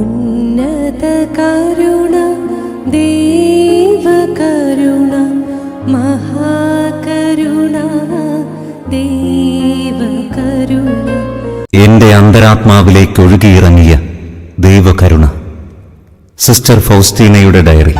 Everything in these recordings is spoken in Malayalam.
ഉന്നത കരുണ ദേവകരുണ മഹാകരുണ ദേവകരുണ എന്റെ അന്തരാത്മാവിലേക്ക് ഒഴുകിയിറങ്ങിയ ദൈവകരുണ. സിസ്റ്റർ ഫൗസ്റ്റീനയുടെ ഡയറി.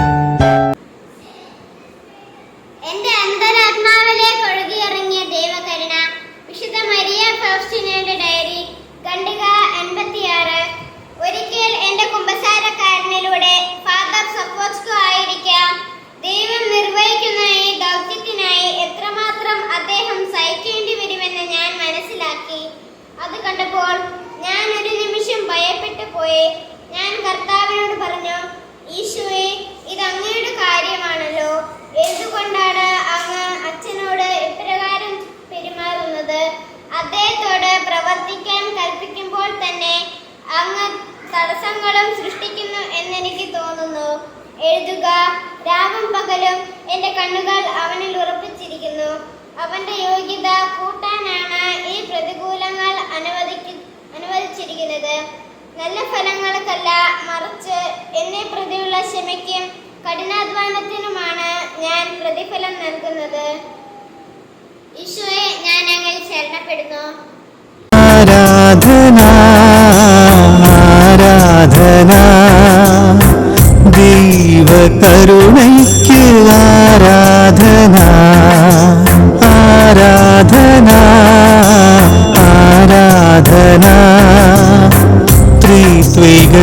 അത് കണ്ടപ്പോൾ ഞാൻ ഒരു നിമിഷം ഭയപ്പെട്ടു പോയി. ഞാൻ കർത്താവിനോട് പറഞ്ഞു ഈശോയെ ഇത് അങ്ങയുടെ കാര്യമാണല്ലോ. എന്തുകൊണ്ടാണ് അങ്ങ് അച്ഛനോട് ഇപ്രകാരം പെരുമാറുന്നത്? അദ്ദേഹത്തോട് പ്രവർത്തിക്കാൻ കൽപ്പിക്കുമ്പോൾ തന്നെ അങ്ങ് തടസ്സങ്ങളും സൃഷ്ടിക്കുന്നു എന്നെനിക്ക് തോന്നുന്നു. എഴുതുക രാവും പകലും എന്റെ കണ്ണുകൾ അവനിൽ ഉറപ്പിച്ചിരിക്കുന്നു. അവന്റെ യോഗ്യത കൂട്ടാനാണ് നാമത്തിനുമാണ് ഞാൻ പ്രതിഫലം നൽകുന്നത്. ഈശോയെ ഞാൻ അങ്ങൾ ശരണപ്പെടുന്നു. ആരാധന ആരാധന ദൈവകരുണയ്ക്ക് ആരാധന ആരാധന ആരാധന. ത്രിത്വിക